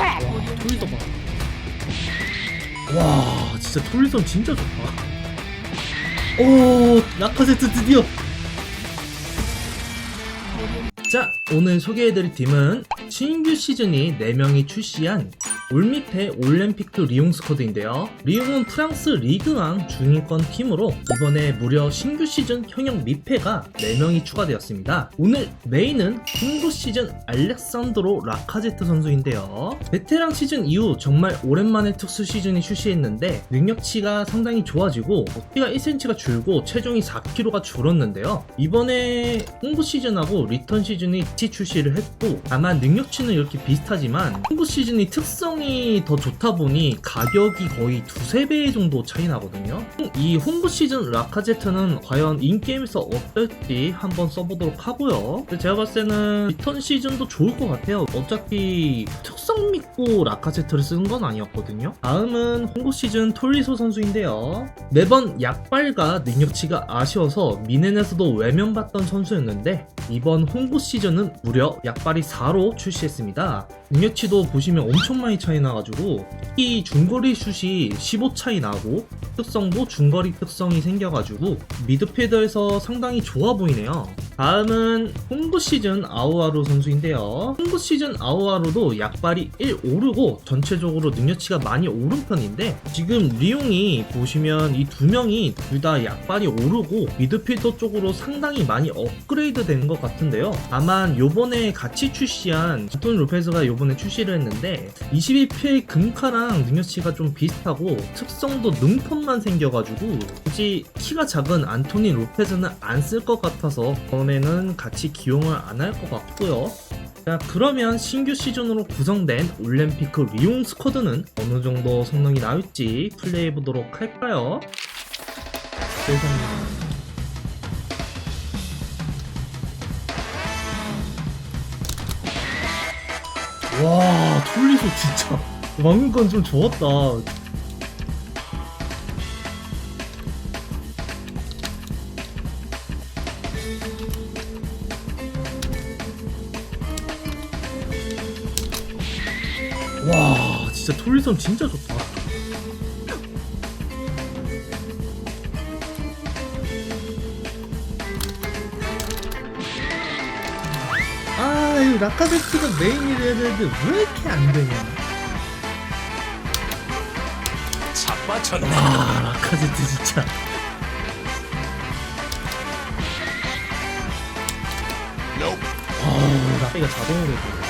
와 톨리선 봐. 와 진짜 톨리선 진짜 좋다. 오 라카제트 드디어. 자 오늘 소개해드릴 팀은 신규 시즌이 4명이 출시한 올밑의 올림픽크 리옹 스쿼드인데요. 리옹은 프랑스 리그왕 중위권 팀으로 이번에 무려 신규 시즌 현역 미패가 4명이 추가되었습니다. 오늘 메인은 신규 시즌 알렉산드로 라카제트 선수인데요. 베테랑 시즌 이후 정말 오랜만에 특수 시즌이 출시했는데 능력치가 상당히 좋아지고 키가 1cm가 줄고 체중이 4kg가 줄었는데요. 이번에 홍보 시즌하고 리턴 시즌이 같이 출시를 했고 다만 능력치는 이렇게 비슷하지만 홍보 시즌이 특성 이 더 좋다 보니 가격이 거의 두세 배 정도 차이 나거든요. 이 홍보 시즌 라카제트는 과연 인게임에서 어떨지 한번 써보도록 하고요. 제가 봤을 때는 리턴 시즌도 좋을 것 같아요. 어차피 특성 믿고 라카제트를 쓰는 건 아니었거든요. 다음은 홍보 시즌 톨리소 선수인데요. 매번 약발과 능력치가 아쉬워서 미넨에서도 외면받던 선수였는데 이번 홍보 시즌은 무려 약발이 4로 출시했습니다. 능력치도 보시면 엄청 많이 차이 나가지고 특히 중거리 슛이 15 차이 나고 특성도 중거리 특성이 생겨가지고 미드필더에서 상당히 좋아 보이네요. 다음은 홍보 시즌 아우아루 선수인데요. 홍보 시즌 아우아루도 약발이 1 오르고 전체적으로 능력치가 많이 오른 편인데 지금 리용이 보시면 이 두 명이 둘 다 약발이 오르고 미드필더 쪽으로 상당히 많이 업그레이드 된것 같은데요. 다만 요번에 같이 출시한 안토니 로페즈가 요번에 출시를 했는데 22필 금카랑 능력치가 좀 비슷하고 특성도 능폰만 생겨가지고 굳이 키가 작은 안토니 로페즈는 안 쓸 것 같아서 이번에는 같이 기용을 안 할 것 같고요. 자 그러면 신규 시즌으로 구성된 올림피크 리옹 스쿼드는 어느 정도 성능이 나올지 플레이해 보도록 할까요? 세상에. 와 툴리소 진짜 방금 건좀 좋았다 와 진짜 툴리선 진짜 좋다 아, 이 라카제트가 메인이래야 되는데 왜 이렇게 안 되냐? 자빠쳤네. 와, 라카제트 진짜. 어우, 라카가 자동으로 해.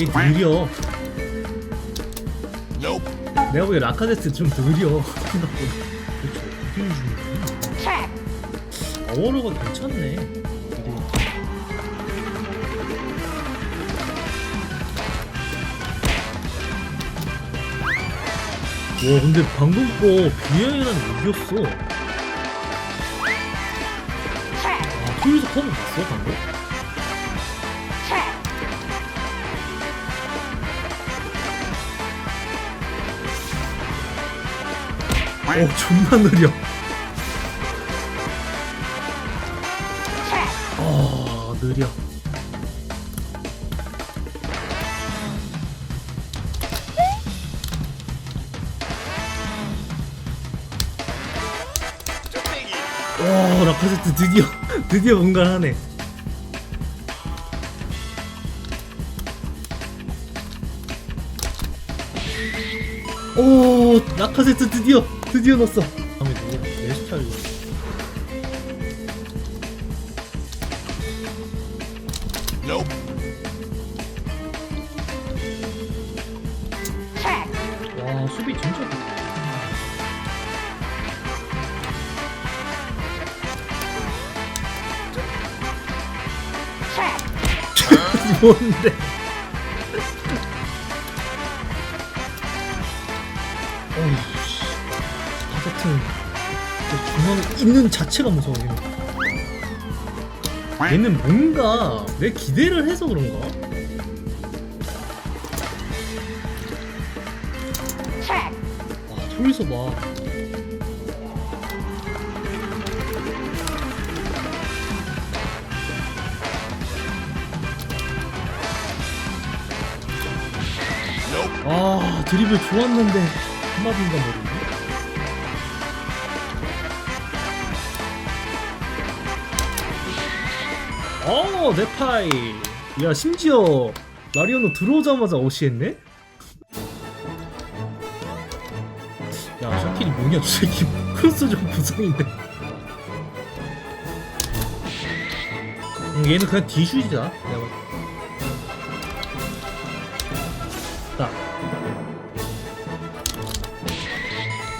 이게 느려. 내가 보기엔 라카제트 좀 느려. 생각보다. 어워로가 괜찮네. 와 근데 방금 거 비행이랑 이겼어. 아 토요일서 커브 봤어 방금? 어 존나 느려. 아 느려. 와 라카제트 드디어 드디어 뭔가 하네. 오 라카제트 드디어 드디어 넣었어. 다음에 누구 내 스타일. 와 수비 진짜 좋다. 뭔데? 어쨌든 중앙에 있는 자체가 무서워요. 얘는 뭔가 내 기대를 해서 그런가? 와 저기서 봐. 아 드리블 좋았는데 한마디인가 모르겠네. 어 네파이 야 심지어 마리오노 들어오자마자 어시했네? 야 샤킬이 뭐냐 저 새끼 크로스 좀 부상인데 음, 얘는 그냥 디슈이다 내가. 딱.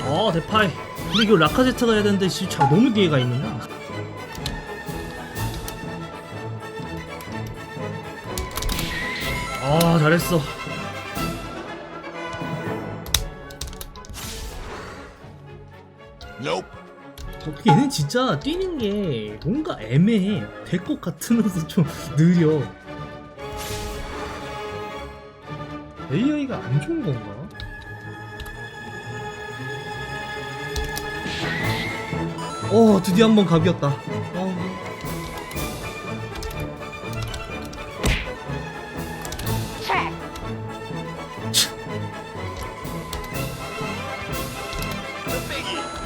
어, 대파이. 근데 이거 라카제트가 해야 되는데 지금 자 너무 뒤에 가 있는다. 아, 잘했어. 얘는 진짜 뛰는 게 뭔가 애매해. 될 것 같으면서 좀 느려. AI가 안 좋은 건가? 어, 드디어 한 번 갑이었다.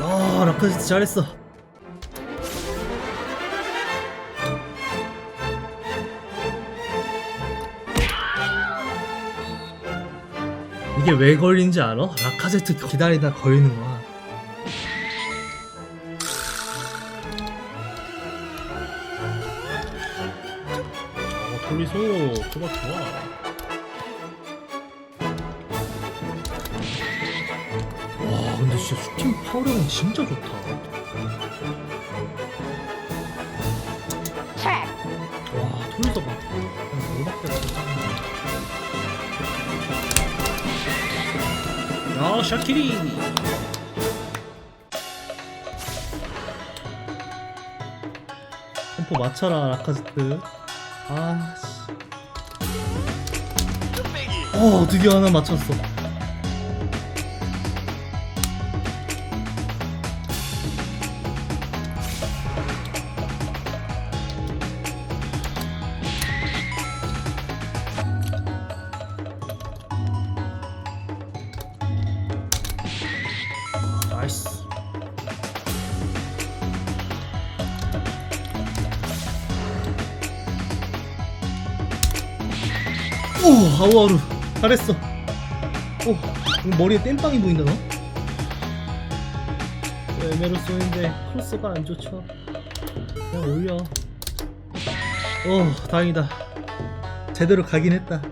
아, 라카제트 잘했어. 이게 왜 걸린지 알아? 라카제트 기다리다 걸리는 거야. 어, 돌리소. 좋아, 좋아. 진짜 슈팅 파워력은 진짜 좋다. 와. 그냥 뭐밖에 없어. 야, 샤키리. 템포 맞춰라, 라카제트. 아, 씨. 어, 드디어 하나 맞췄어. 아우아루. 잘했어. 오, 머리에 땜빵이 보인다, 너? 에메로소인데 크로스가 안 좋죠. 그냥 올려. 오, 다행이다. 제대로 가긴 했다.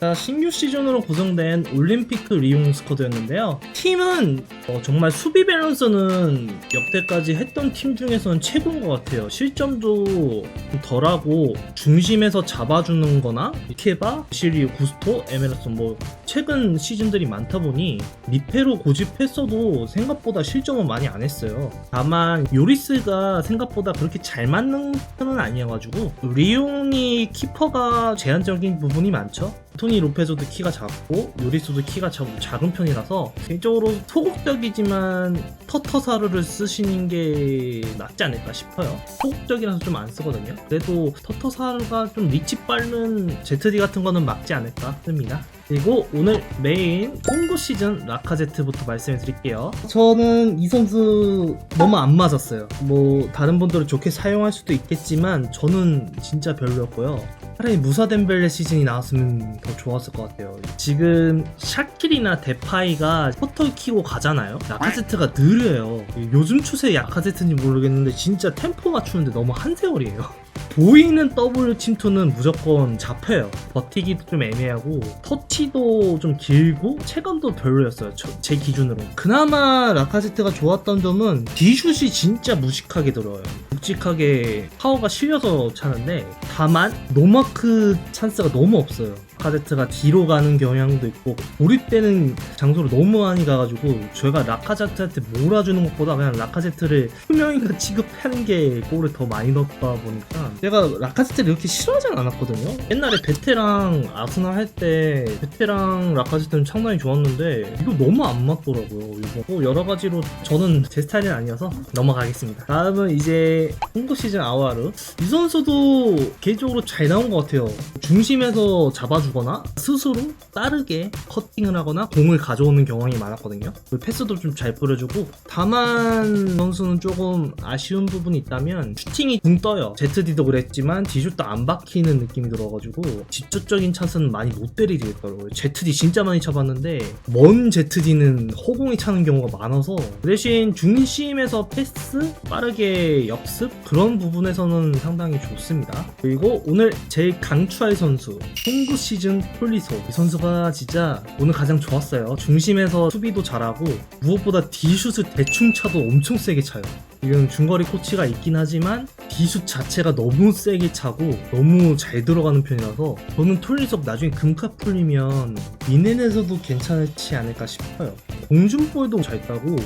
자, 신규 시즌으로 구성된 올림피크 리용 스쿼드였는데요. 팀은 어, 정말 수비 밸런스는 역대까지 했던 팀 중에서는 최고인 것 같아요. 실점도 좀 덜하고 중심에서 잡아주는 거나 케바, 시리우, 구스토, 에메르슨 뭐 최근 시즌들이 많다 보니 미페로 고집했어도 생각보다 실점은 많이 안 했어요. 다만 요리스가 생각보다 그렇게 잘 맞는 편은 아니어가지고 리용이 키퍼가 제한적인 부분이 많죠. 토니 로페즈도 키가 작고 요리스도 키가 작, 작은 편이라서 개인적으로 소극적이지만 터터사르를 쓰시는 게 낫지 않을까 싶어요. 소극적이라서 좀 안 쓰거든요. 그래도 터터사르가 좀 리치 빠른 ZD 같은 거는 막지 않을까 싶습니다. 그리고 오늘 메인 홍구 시즌 라카제트부터 말씀해 드릴게요. 저는 이 선수 너무 안 맞았어요. 뭐 다른 분들은 좋게 사용할 수도 있겠지만 저는 진짜 별로였고요. 차라리 무사 덴벨레 시즌이 나왔으면 더 좋았을 것 같아요. 지금 샤킬이나 데파이가 포터 키고 가잖아요. 라카제트가 느려요. 요즘 추세 라카제트인지 모르겠는데 진짜 템포 맞추는데 너무 한세월이에요. 보이는 W 침투는 무조건 잡혀요. 버티기도 좀 애매하고 터치도 좀 길고 체감도 별로였어요. 저- 제 기준으로. 그나마 라카제트가 좋았던 점은 디슛이 진짜 무식하게 들어요. 묵직하게 파워가 실려서 차는데 다만 노마크 찬스가 너무 없어요. 라카제트가 뒤로 가는 경향도 있고 고립되는 장소로 너무 많이 가가지고 저희가 라카제트한테 몰아주는 것보다 그냥 라카제트를 투명인가 취급하는 게 골을 더 많이 넣다 보니까 제가 라카제트를 이렇게 싫어하진 않았거든요. 옛날에 베테랑 아스날 할 때 베테랑 라카제트는 상당히 좋았는데 이거 너무 안 맞더라고요. 이거 뭐 여러 가지로 저는 제 스타일은 아니어서 넘어가겠습니다. 다음은 이제 홍도 시즌 아와르 이 선수도 개인적으로 잘 나온 것 같아요. 중심에서 잡아주고 주거나 스스로 빠르게 커팅을 하거나 공을 가져오는 경향이 많았거든요. 그 패스도 좀 잘 뿌려주고 다만 선수는 조금 아쉬운 부분이 있다면 슈팅이 붕 떠요. ZD도 그랬지만 디슛도 안 박히는 느낌이 들어가지고 직접적인 찬스는 많이 못 때리겠더라고요. ZD 진짜 많이 쳐봤는데 먼 ZD는 허공이 차는 경우가 많아서 그 대신 중심에서 패스 빠르게 역습 그런 부분에서는 상당히 좋습니다. 그리고 오늘 제일 강추할 선수 송구 시즌 폴리소 이 선수가 진짜 오늘 가장 좋았어요. 중심에서 수비도 잘하고 무엇보다 디슛을 대충 차도 엄청 세게 차요. 지금 중거리 코치가 있긴 하지만 디슛 자체가 너무 세게 차고 너무 잘 들어가는 편이라서 저는 톨리섭 나중에 금카 풀리면 미넨에서도 괜찮지 않을까 싶어요. 공중볼도 잘 따고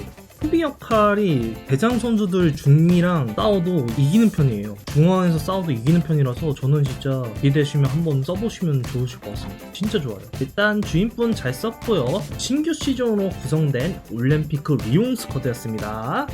수비 역할이 대장 선수들 중이랑 싸워도 이기는 편이에요. 중앙에서 싸워도 이기는 편이라서 저는 진짜 기대되시면 한번 써보시면 좋으실 것 같습니다. 진짜 좋아요. 일단 주인분 잘 썼고요. 신규 시즌으로 구성된 올림피크 리용 스쿼드였습니다.